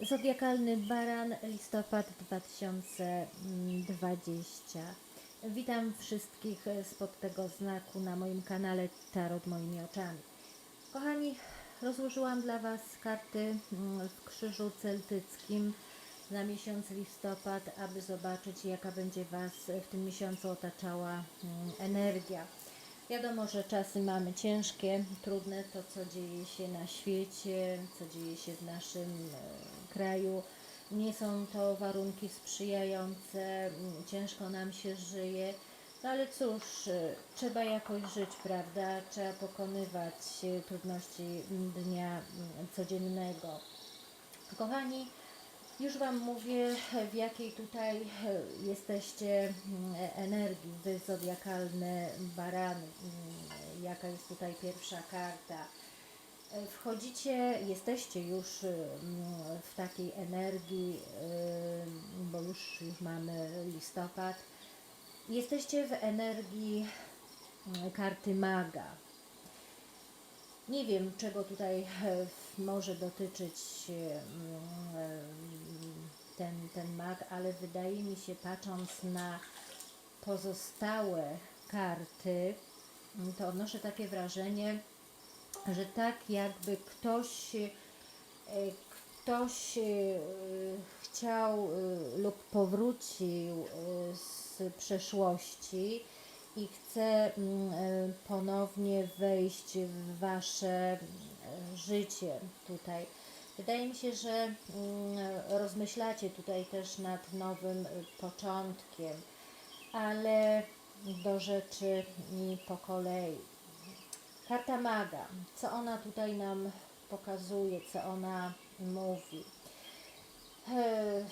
Zodiakalny Baran, listopad 2020. Witam wszystkich spod tego znaku na moim kanale Tarot Moimi Oczami. Kochani, rozłożyłam dla Was karty mm, w krzyżu celtyckim na miesiąc listopad, aby zobaczyć, jaka będzie Was w tym miesiącu otaczała mm, energia. Wiadomo, że czasy mamy ciężkie, trudne, to co dzieje się na świecie, co dzieje się w naszym e, kraju. Nie są to warunki sprzyjające, ciężko nam się żyje, no ale cóż, e, trzeba jakoś żyć, prawda? Trzeba pokonywać trudności dnia codziennego. Kochani, już Wam mówię, w jakiej tutaj e, jesteście mm, energii, Wy zodiakalne barany, mm, jaka jest tutaj pierwsza karta. E, Wchodzicie, jesteście już mm, w takiej energii, bo już, już mamy listopad. Jesteście w energii karty maga. Nie wiem, czego tutaj e, może dotyczyć e, mm, ten, ten mag, ale wydaje mi się, patrząc na pozostałe karty, mm, to odnoszę takie wrażenie, że tak jakby ktoś, e, ktoś e, chciał e, lub powrócił e, z przeszłości i chce mm, e, ponownie wejść w wasze mm, życie tutaj. Wydaje mi się, że mm, rozmyślacie tutaj też nad nowym e, początkiem, ale do rzeczy po kolei. Karta maga. Co ona tutaj nam pokazuje, co ona mówi? E,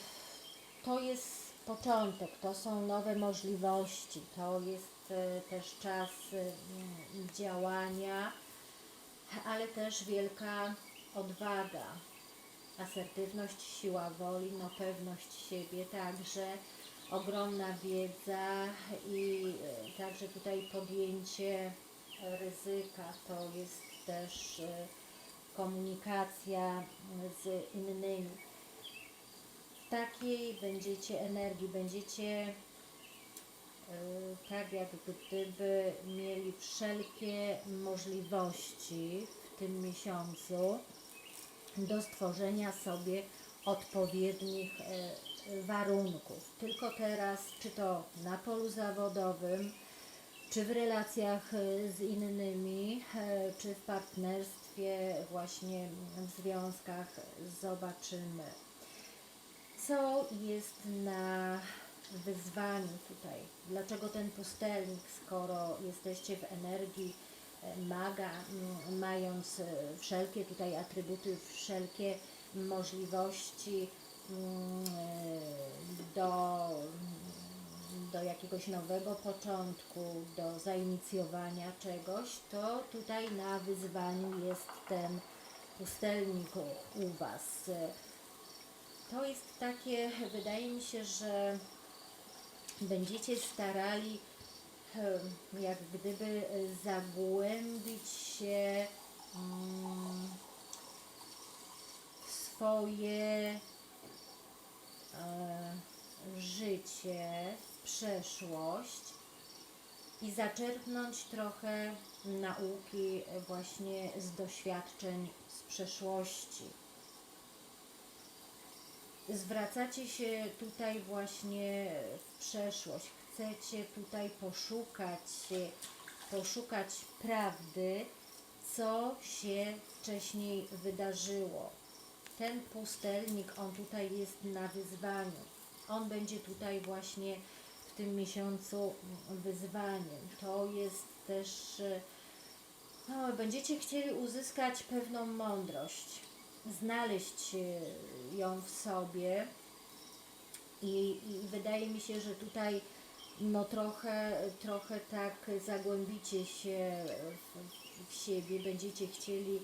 To jest początek, to są nowe możliwości, to jest e, też czas e, mm, działania, ale też wielka odwaga, asertywność, siła woli, no pewność siebie, także ogromna wiedza i także tutaj podjęcie ryzyka, to jest też komunikacja z innymi. W takiej będziecie energii, będziecie tak jak gdyby mieli wszelkie możliwości w tym miesiącu do stworzenia sobie odpowiednich e, warunków. Tylko teraz, czy to na polu zawodowym, czy w relacjach e, z innymi, e, czy w partnerstwie, właśnie w związkach, zobaczymy. Co jest na wyzwaniu tutaj? Dlaczego ten pustelnik, skoro jesteście w energii e, maga, mając e, wszelkie tutaj atrybuty, wszelkie możliwości e, do, do jakiegoś nowego początku, do zainicjowania czegoś, to tutaj na wyzwaniu jest ten pustelnik u Was. To jest takie, wydaje mi się, że będziecie starali em, jak gdyby zagłębić się mm, w swoje e, życie, w przeszłość i zaczerpnąć trochę nauki właśnie z doświadczeń z przeszłości zwracacie się tutaj właśnie w przeszłość, chcecie tutaj poszukać, poszukać prawdy, co się wcześniej wydarzyło. Ten pustelnik, on tutaj jest na wyzwaniu. On będzie tutaj właśnie w tym miesiącu wyzwaniem. To jest też, e, no, będziecie chcieli uzyskać pewną mądrość znaleźć e, ją w sobie. I, i wydaje mi się, że tutaj no trochę, trochę tak zagłębicie się w, w siebie, będziecie chcieli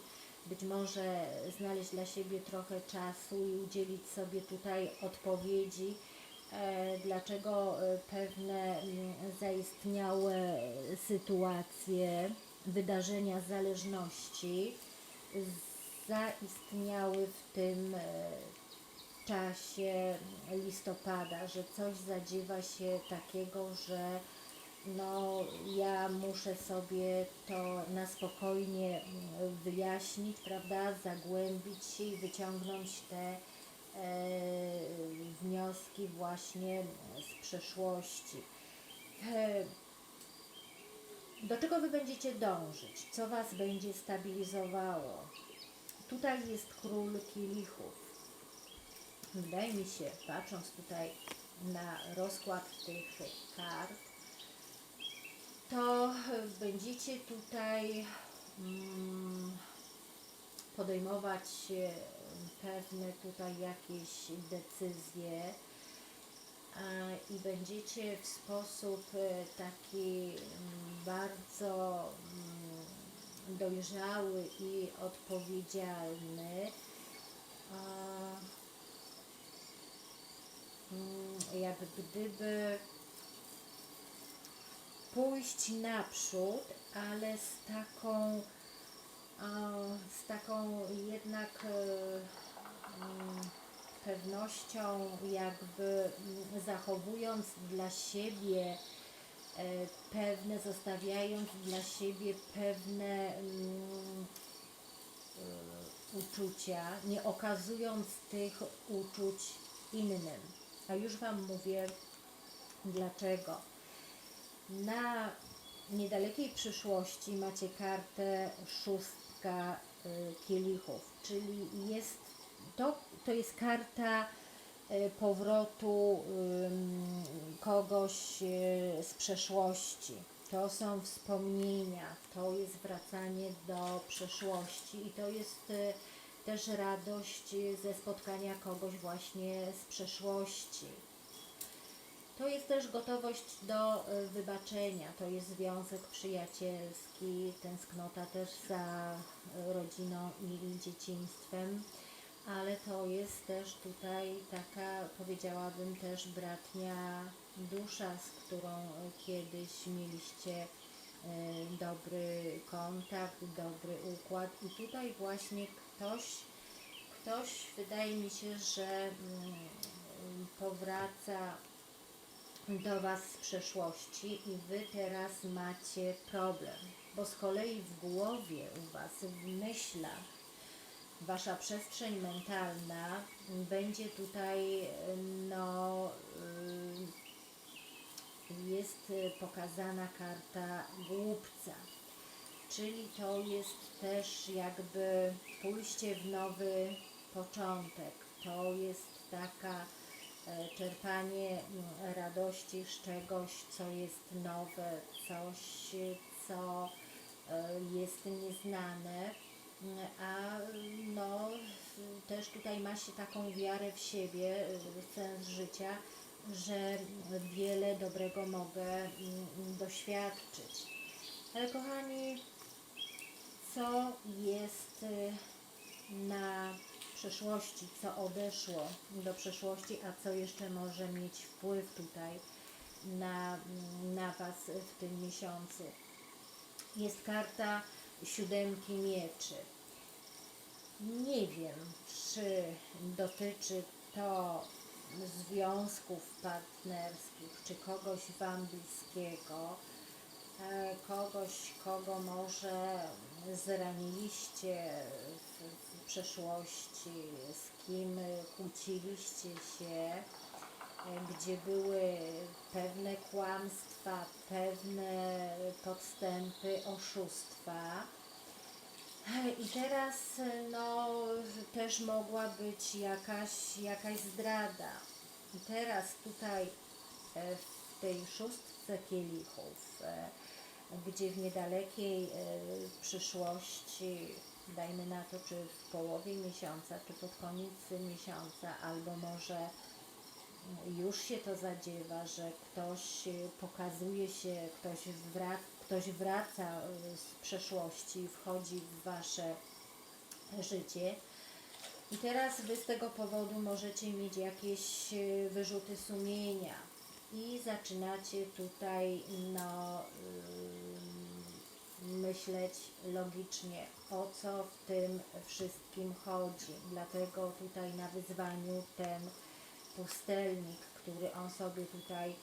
być może znaleźć dla siebie trochę czasu i udzielić sobie tutaj odpowiedzi, e, dlaczego e, pewne mm, zaistniałe sytuacje, wydarzenia zależności zaistniały w tym e, czasie listopada, że coś zadziewa się takiego, że no ja muszę sobie to na spokojnie mm, wyjaśnić, prawda, zagłębić się i wyciągnąć te e, wnioski właśnie z przeszłości. E, do czego Wy będziecie dążyć? Co Was będzie stabilizowało? Tutaj jest król kielichów. Wydaje mi się, patrząc tutaj na rozkład tych kart, to będziecie tutaj mm, podejmować e, pewne tutaj jakieś decyzje i będziecie w sposób e, taki mm, bardzo mm, dojrzały i odpowiedzialny. Mm, jak gdyby pójść naprzód, ale z taką, z taką jednak e, mm, pewnością, jakby mm, zachowując dla siebie pewne, zostawiając dla siebie pewne mm, e, uczucia, nie okazując tych uczuć innym. A już Wam mówię dlaczego. Na niedalekiej przyszłości macie kartę szóstka y, kielichów, czyli jest to, to jest karta powrotu ym, kogoś y, z przeszłości. To są wspomnienia, to jest wracanie do przeszłości i to jest y, też radość y, ze spotkania kogoś właśnie z przeszłości. To jest też gotowość do y, wybaczenia, to jest związek przyjacielski, tęsknota też za y, rodziną i dzieciństwem, ale to jest też tutaj taka, powiedziałabym też bratnia dusza, z którą kiedyś mieliście y, dobry kontakt, dobry układ. I tutaj właśnie ktoś, ktoś wydaje mi się, że mm, powraca do Was z przeszłości i Wy teraz macie problem, bo z kolei w głowie u Was, w myślach, Wasza przestrzeń mentalna będzie tutaj, no, y, jest pokazana karta głupca, czyli to jest też jakby pójście w nowy początek. To jest taka e, czerpanie mm, radości z czegoś, co jest nowe, coś, co e, jest nieznane, a no też tutaj ma się taką wiarę w siebie, w sens życia, że wiele dobrego mogę mm, doświadczyć. Ale kochani, co jest y, na przeszłości, co odeszło do przeszłości, a co jeszcze może mieć wpływ tutaj na, na Was w tym miesiącu. Jest karta siódemki mieczy. Nie wiem, czy dotyczy to związków partnerskich, czy kogoś Wam bliskiego, e, kogoś, kogo może zraniliście w, w przeszłości, z kim kłóciliście się, gdzie były pewne kłamstwa, pewne podstępy, oszustwa. I teraz no, też mogła być jakaś, jakaś zdrada. I teraz tutaj e, w tej szóstce kielichów, e, gdzie w niedalekiej e, przyszłości, dajmy na to, czy w połowie miesiąca, czy pod koniec miesiąca, albo może już się to zadziewa, że ktoś pokazuje się, ktoś, wra ktoś wraca z przeszłości, wchodzi w Wasze życie. I teraz Wy z tego powodu możecie mieć jakieś wyrzuty sumienia i zaczynacie tutaj no, myśleć logicznie, o co w tym wszystkim chodzi. Dlatego tutaj na wyzwaniu ten pustelnik, który on sobie tutaj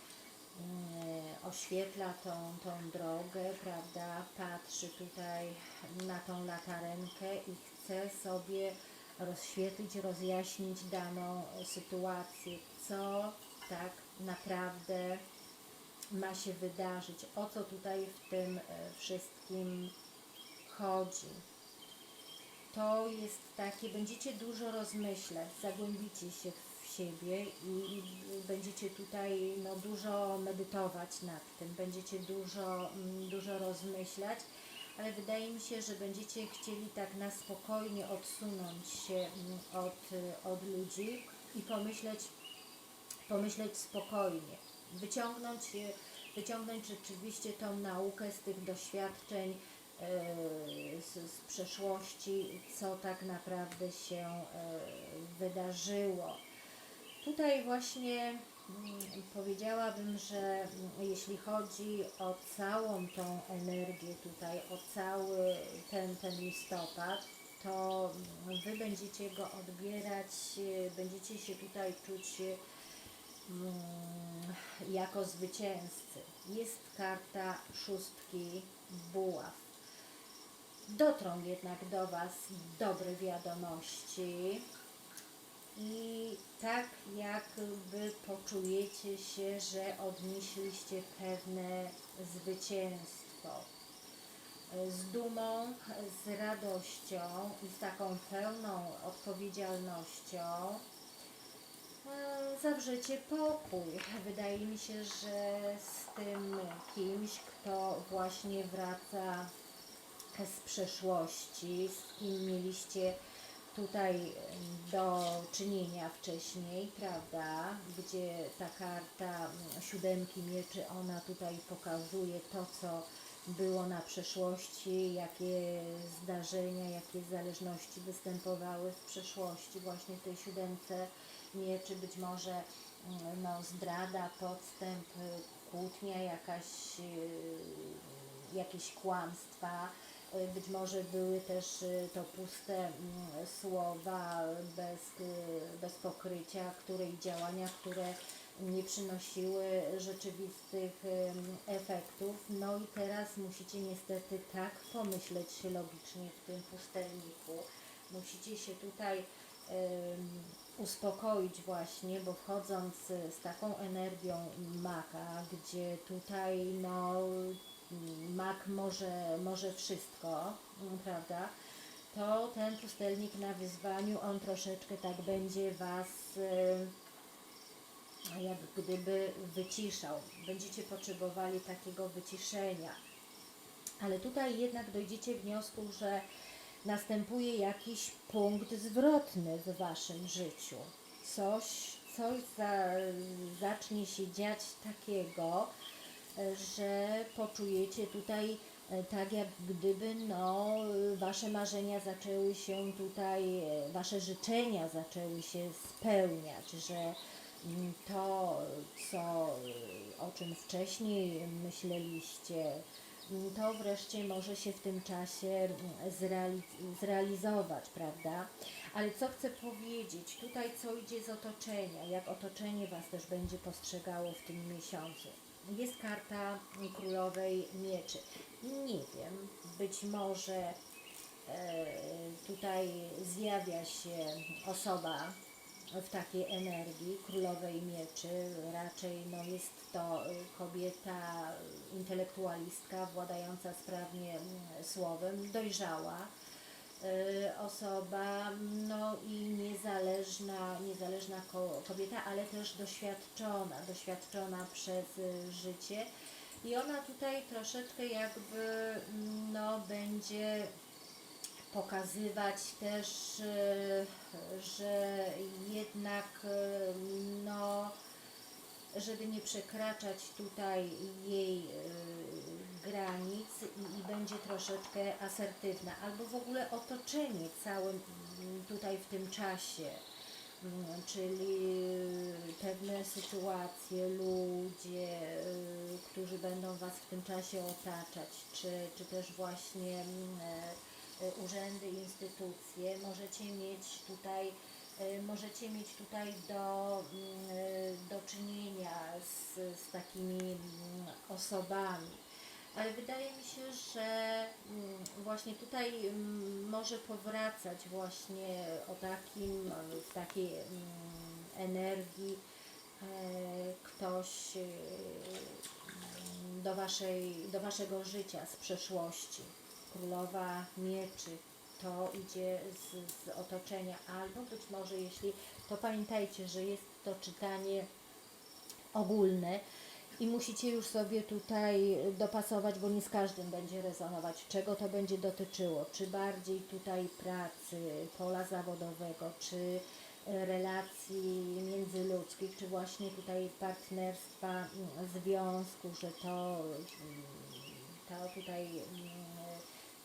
mm, oświetla tą, tą drogę, prawda, patrzy tutaj na tą latarenkę i chce sobie rozświetlić, rozjaśnić daną sytuację, co tak naprawdę ma się wydarzyć, o co tutaj w tym e, wszystkim chodzi. To jest takie, będziecie dużo rozmyślać, zagłębicie się w siebie i, i będziecie tutaj no, dużo medytować nad tym, będziecie dużo, mm, dużo rozmyślać, ale wydaje mi się, że będziecie chcieli tak na spokojnie odsunąć się mm, od, od ludzi i pomyśleć, pomyśleć spokojnie, wyciągnąć, wyciągnąć rzeczywiście tą naukę z tych doświadczeń y, z, z przeszłości, co tak naprawdę się y, wydarzyło. Tutaj właśnie mm, powiedziałabym, że mm, jeśli chodzi o całą tą energię tutaj, o cały ten, ten listopad, to mm, Wy będziecie go odbierać, y, będziecie się tutaj czuć y, jako zwycięzcy. Jest karta szóstki buław. Dotrą jednak do Was dobre wiadomości i tak jakby poczujecie się, że odnieśliście pewne zwycięstwo. Z dumą, z radością i z taką pełną odpowiedzialnością e, zawrzecie pokój. Wydaje mi się, że z tym kimś, kto właśnie wraca z przeszłości, z kim mieliście tutaj do czynienia wcześniej, prawda, gdzie ta karta mm, siódemki mieczy, ona tutaj pokazuje to, co było na przeszłości, jakie zdarzenia, jakie zależności występowały w przeszłości, właśnie w tej siódemce mieczy, być może mm, no, zdrada, podstęp, kłótnia, jakaś, y, jakieś kłamstwa, Być może były też y, to puste mm, słowa bez, y, bez pokrycia, które i działania, które nie przynosiły rzeczywistych efektów. No i teraz musicie niestety tak pomyśleć logicznie w tym pustelniku. Musicie się tutaj uspokoić właśnie, bo wchodząc z taką energią maka, gdzie tutaj no mak może, może wszystko, prawda? To ten pustelnik na wyzwaniu, on troszeczkę tak będzie Was y, jak gdyby wyciszał. Będziecie potrzebowali takiego wyciszenia. Ale tutaj jednak dojdziecie wniosku, że następuje jakiś punkt zwrotny w Waszym życiu. Coś, coś za, zacznie się dziać takiego, że poczujecie tutaj e, tak jak gdyby no, wasze marzenia zaczęły się tutaj, e, wasze życzenia zaczęły się spełniać, że mm, to, co, e, o czym wcześniej myśleliście, mm, to wreszcie może się w tym czasie mm, zreali- zrealizować, prawda? Ale co chcę powiedzieć, tutaj co idzie z otoczenia, jak otoczenie Was też będzie postrzegało w tym miesiącu jest karta królowej mieczy. Nie wiem, być może e, tutaj zjawia się osoba w takiej energii królowej mieczy. Raczej no, jest to kobieta intelektualistka, władająca sprawnie mm, słowem, dojrzała osoba, no i niezależna, niezależna ko- kobieta, ale też doświadczona, doświadczona przez y, życie. I ona tutaj troszeczkę jakby no, będzie pokazywać też, y, że jednak no, żeby nie przekraczać tutaj jej granic i, i będzie troszeczkę asertywna, albo w ogóle otoczenie całym mm, tutaj w tym czasie. mm, czyli pewne sytuacje, ludzie, y, którzy będą Was w tym czasie otaczać, czy, czy też właśnie mm, e, e, urzędy, instytucje, możecie mieć tutaj y, możecie mieć tutaj do, y, do czynienia z, z takimi osobami. Ale wydaje mi się, że mm, właśnie tutaj mm, może powracać właśnie o takim, w takiej mm, energii e, ktoś e, do, waszej, do waszego życia z przeszłości. Królowa mieczy, to idzie z, z otoczenia, albo być może jeśli, to pamiętajcie, że jest to czytanie ogólne i musicie już sobie tutaj dopasować, bo nie z każdym będzie rezonować, czego to będzie dotyczyło, czy bardziej tutaj pracy, pola zawodowego, czy e, relacji międzyludzkich, czy właśnie tutaj partnerstwa, mm, związku, że to, mm, to tutaj mm,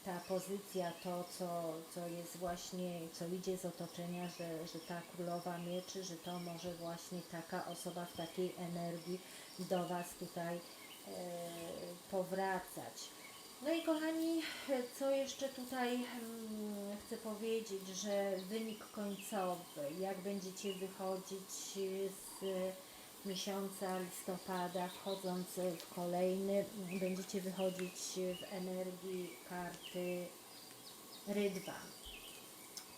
ta pozycja, to co, co jest właśnie, co idzie z otoczenia, że, że ta królowa mieczy, że to może właśnie taka osoba w takiej energii do Was tutaj e, powracać. No i kochani, co jeszcze tutaj mm, chcę powiedzieć, że wynik końcowy, jak będziecie wychodzić z miesiąca listopada, wchodząc w kolejny, będziecie wychodzić w energii karty Rydwan.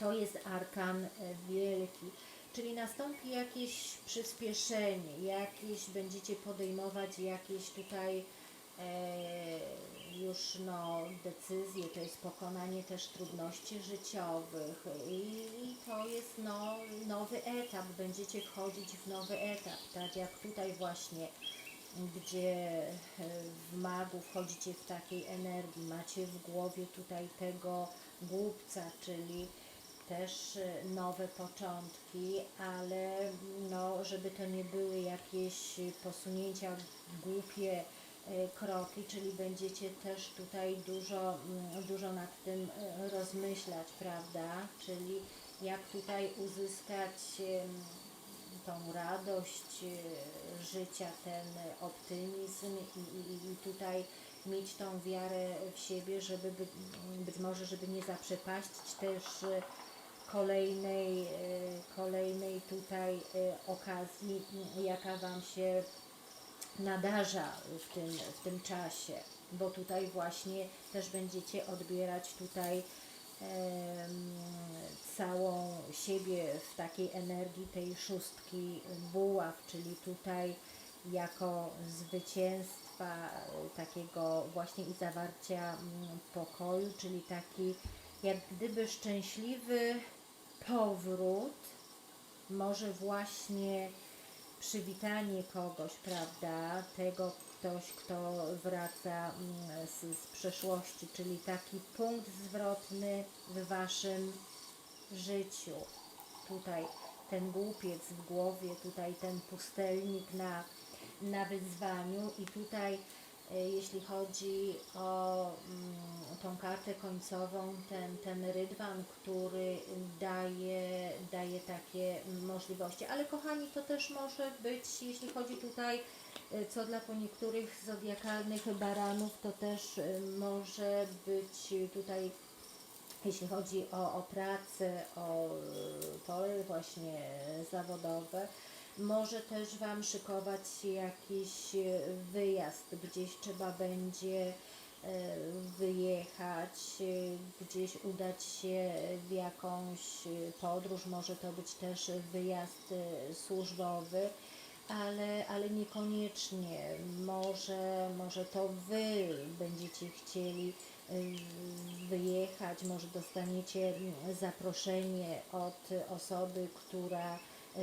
To jest arkan e, wielki, czyli nastąpi jakieś przyspieszenie, jakieś będziecie podejmować jakieś tutaj e, już no, decyzje, to jest pokonanie też trudności życiowych i, i to jest no, nowy etap, będziecie wchodzić w nowy etap, tak jak tutaj właśnie gdzie e, w magu wchodzicie w takiej energii, macie w głowie tutaj tego głupca, czyli też e, nowe początki, ale no, żeby to nie były jakieś posunięcia głupie, e, kroki, czyli będziecie też tutaj dużo, mm, dużo nad tym rozmyślać, prawda? Czyli jak tutaj uzyskać tą radość życia, ten optymizm i, i, i tutaj mieć tą wiarę w siebie, żeby by, być może, żeby nie zaprzepaścić też kolejnej, e, kolejnej tutaj e, okazji, jaka Wam się nadarza w tym, w tym czasie, bo tutaj właśnie też będziecie odbierać tutaj całą siebie w takiej energii tej szóstki buław, czyli tutaj jako zwycięstwa takiego właśnie i zawarcia mm, pokoju, czyli taki jak gdyby szczęśliwy powrót, może właśnie przywitanie kogoś, prawda, tego ktoś, kto wraca mm, z, z przeszłości, czyli taki punkt zwrotny w waszym życiu. Tutaj ten głupiec w głowie, tutaj ten pustelnik na, na wyzwaniu i tutaj jeśli chodzi o mm, tą kartę końcową, ten, ten rydwan, który daje, daje takie możliwości. Ale kochani, to też może być, jeśli chodzi tutaj, e, co dla niektórych zodiakalnych baranów, to też e, może być tutaj jeśli chodzi o, o pracę, o e, pole właśnie zawodowe, może też Wam szykować jakiś e, wyjazd, gdzieś trzeba będzie e, wyjechać, e, gdzieś udać się w jakąś podróż, może to być też wyjazd służbowy, ale, ale niekoniecznie. Może, może to Wy będziecie chcieli wyjechać, może dostaniecie zaproszenie od osoby, która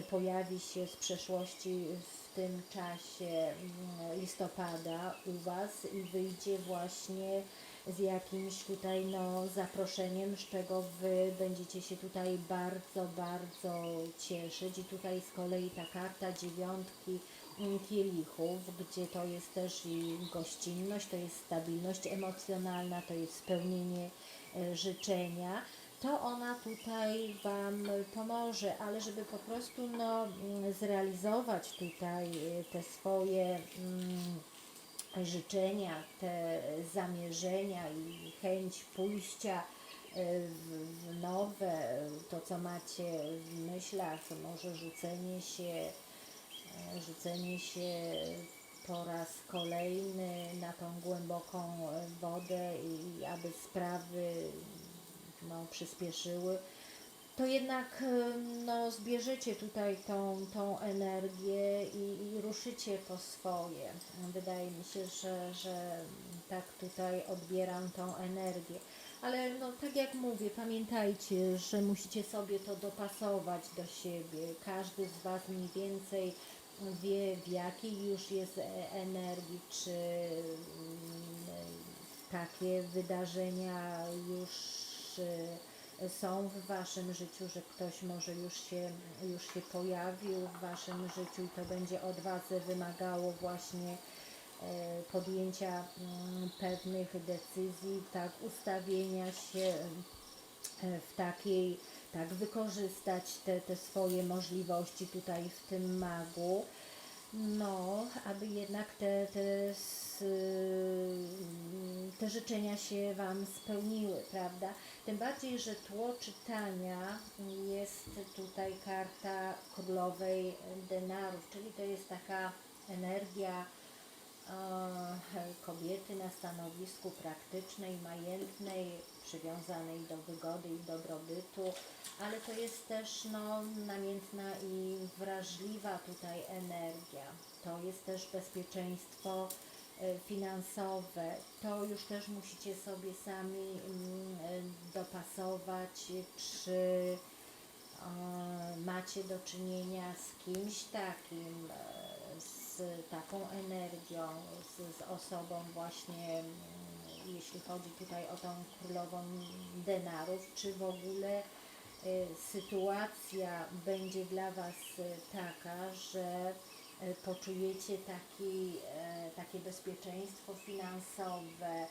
pojawi się z przeszłości w tym czasie mm, listopada u Was i wyjdzie właśnie z jakimś tutaj no, zaproszeniem, z czego Wy będziecie się tutaj bardzo, bardzo cieszyć. I tutaj z kolei ta karta dziewiątki mm, kielichów, gdzie to jest też i gościnność, to jest stabilność emocjonalna, to jest spełnienie e, życzenia. To ona tutaj Wam pomoże, ale żeby po prostu no, mm, zrealizować tutaj y, te swoje mm, życzenia, te zamierzenia i chęć pójścia y, w, nowe, to co macie w myślach, może rzucenie się, e, rzucenie się po raz kolejny na tą głęboką wodę i aby sprawy no, przyspieszyły, to jednak e, no, zbierzecie tutaj tą, tą energię i, i ruszycie po swoje. Wydaje mi się, że, że tak tutaj odbieram tą energię. Ale no, tak jak mówię, pamiętajcie, że musicie sobie to dopasować do siebie. Każdy z Was mniej więcej wie, w jakiej już jest e- energii, czy mm, takie wydarzenia już e, są w Waszym życiu, że ktoś może już się, już się pojawił w Waszym życiu i to będzie od Was wymagało właśnie e, podjęcia mm, pewnych decyzji, tak, ustawienia się e, w takiej, tak, wykorzystać te, te swoje możliwości tutaj w tym magu. No, aby jednak te, te, s- te życzenia się Wam spełniły, prawda? Tym bardziej, że tło czytania jest tutaj karta królowej denarów, czyli to jest taka energia kobiety na stanowisku praktycznej, majętnej, przywiązanej do wygody i dobrobytu, ale to jest też no, namiętna i wrażliwa tutaj energia. To jest też bezpieczeństwo e, finansowe. To już też musicie sobie sami mm, e, dopasować, czy macie do czynienia z kimś takim, e, z taką energią, z, z osobą właśnie, mm, jeśli chodzi tutaj o tą królową denarów, czy w ogóle y, sytuacja będzie dla Was y, taka, że y, poczujecie taki, takie bezpieczeństwo finansowe,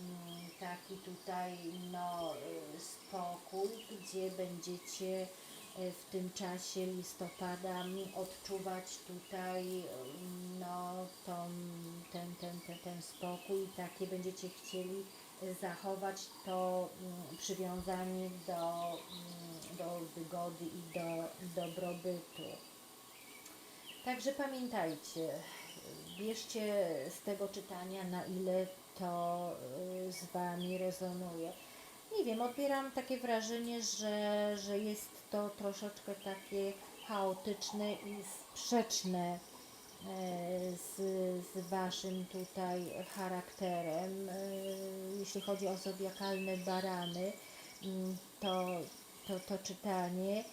mm, taki tutaj no, spokój, gdzie będziecie w tym czasie listopada odczuwać tutaj mm, no, tą, ten, ten, ten, ten spokój, takie będziecie chcieli y, zachować to mm, przywiązanie do, mm, do wygody i do dobrobytu. Także pamiętajcie, bierzcie z tego czytania, na ile to z Wami rezonuje. Nie wiem, odbieram takie wrażenie, że, że jest to troszeczkę takie chaotyczne i sprzeczne e, z, z Waszym tutaj charakterem. E, Jeśli chodzi o zodiakalne barany, mm, to, to, to czytanie,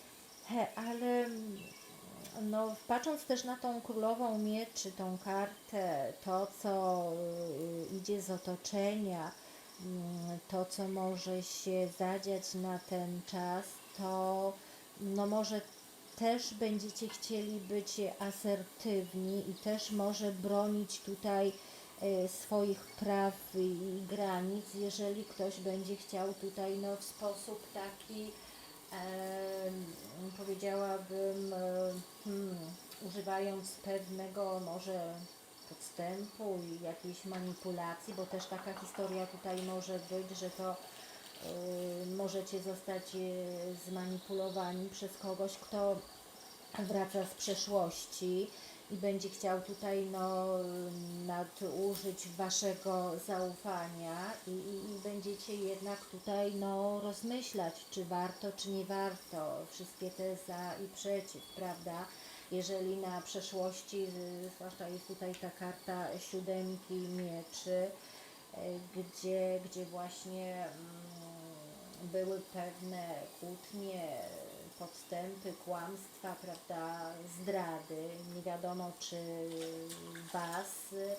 He, ale mm, no, patrząc też na tą królową mieczy, tą kartę, to co y, idzie z otoczenia, to co może się zadziać na ten czas, to no może też będziecie chcieli być asertywni i też może bronić tutaj e, swoich praw i granic, jeżeli ktoś będzie chciał tutaj no, w sposób taki em, powiedziałabym, e, hmm, używając pewnego może podstępu i jakiejś manipulacji, bo też taka historia tutaj może być, że to y, możecie zostać y, zmanipulowani przez kogoś, kto wraca z przeszłości i będzie chciał tutaj no, nadużyć waszego zaufania i, i, i będziecie jednak tutaj no, rozmyślać, czy warto, czy nie warto. Wszystkie te za i przeciw, prawda? Jeżeli na przeszłości, y, zwłaszcza jest tutaj ta karta siódemki mieczy, y, gdzie, gdzie właśnie mm, były pewne kłótnie, podstępy, kłamstwa, prawda, zdrady. Nie wiadomo, czy Was y,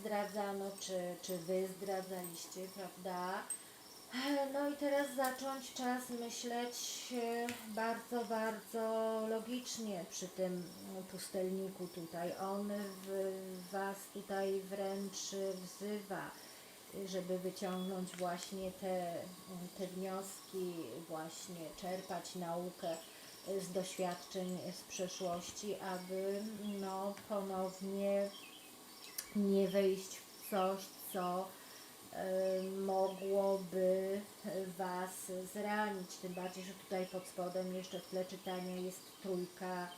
zdradzano, czy, czy Wy zdradzaliście, prawda. No i teraz zacząć czas myśleć e, bardzo, bardzo logicznie przy tym pustelniku tutaj. On w Was tutaj wręcz wzywa żeby wyciągnąć właśnie te, te wnioski, właśnie czerpać naukę z doświadczeń z przeszłości, aby no, ponownie nie wejść w coś, co e, mogłoby Was zranić. Tym bardziej, że tutaj pod spodem jeszcze w tle czytania jest trójka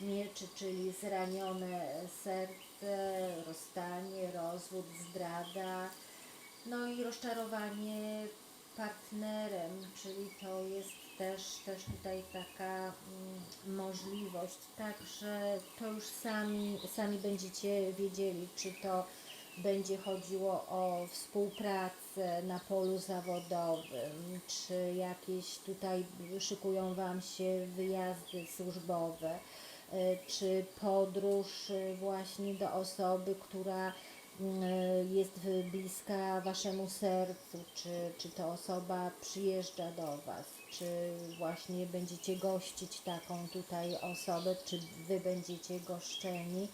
mieczy, czyli zranione serce, rozstanie, rozwód, zdrada, no i rozczarowanie partnerem, czyli to jest też, też tutaj taka mm, możliwość, także to już sami, sami będziecie wiedzieli, czy to będzie chodziło o współpracę na polu zawodowym, czy jakieś tutaj szykują Wam się wyjazdy służbowe, y, czy podróż y, właśnie do osoby, która y, jest bliska Waszemu sercu, czy, czy to osoba przyjeżdża do Was, czy właśnie będziecie gościć taką tutaj osobę, czy Wy będziecie goszczeni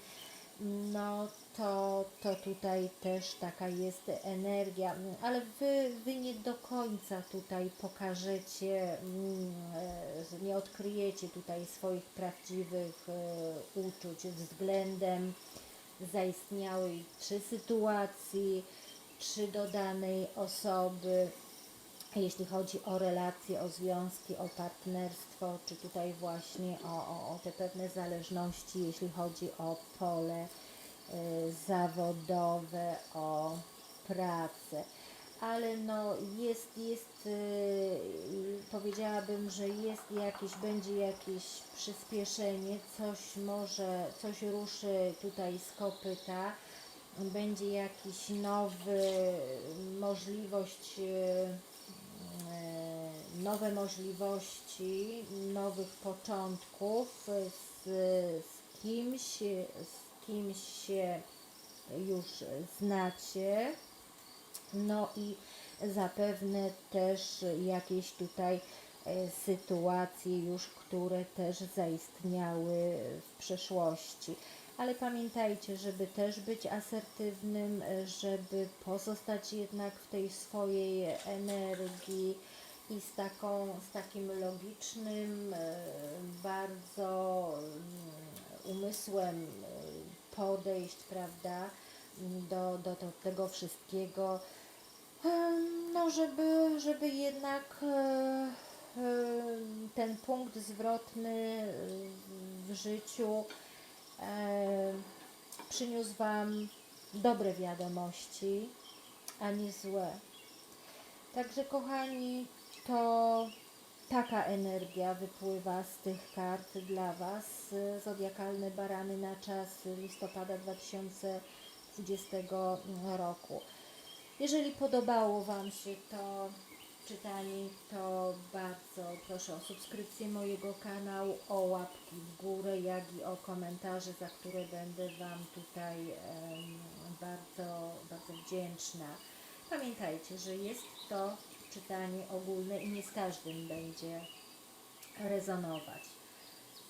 no to, to tutaj też taka jest energia, ale wy, wy nie do końca tutaj pokażecie, mm, e, nie odkryjecie tutaj swoich prawdziwych e, uczuć względem zaistniałej czy sytuacji, czy do danej osoby jeśli chodzi o relacje, o związki, o partnerstwo, czy tutaj właśnie o, o, o te pewne zależności, jeśli chodzi o pole y, zawodowe, o pracę. Ale no jest, jest, y, powiedziałabym, że jest jakieś, będzie jakieś przyspieszenie, coś może, coś ruszy tutaj z kopyta, będzie jakiś nowy, możliwość y, nowe możliwości, nowych początków z, z kimś, z kimś się już znacie. No i zapewne też jakieś tutaj e, sytuacje już, które też zaistniały w przeszłości. Ale pamiętajcie, żeby też być asertywnym, e, żeby pozostać jednak w tej swojej energii i z, taką, z takim logicznym, e, bardzo mm, umysłem e, podejść, prawda, do, do, do tego wszystkiego, no żeby, żeby jednak e, ten punkt zwrotny w życiu przyniósł Wam dobre wiadomości, a nie złe. Także kochani, to taka energia wypływa z tych kart dla Was. Zodiakalne barany na czas listopada 2020 roku. Jeżeli podobało Wam się to czytanie, to bardzo proszę o subskrypcję mojego kanału, o łapki w górę, jak i o komentarze, za które będę Wam tutaj em, bardzo, bardzo wdzięczna. Pamiętajcie, że jest to czytanie ogólne i nie z każdym będzie rezonować.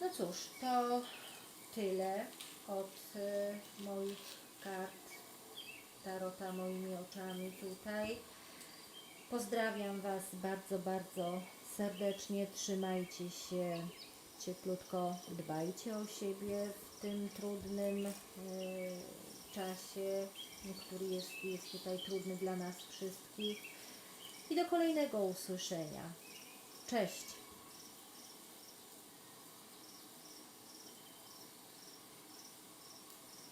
No cóż, to tyle od e, moich kart Tarota moimi oczami tutaj. Pozdrawiam Was bardzo, bardzo serdecznie. Trzymajcie się cieplutko, dbajcie o siebie w tym trudnym e, czasie, który jest, jest tutaj trudny dla nas wszystkich. I do kolejnego usłyszenia. Cześć!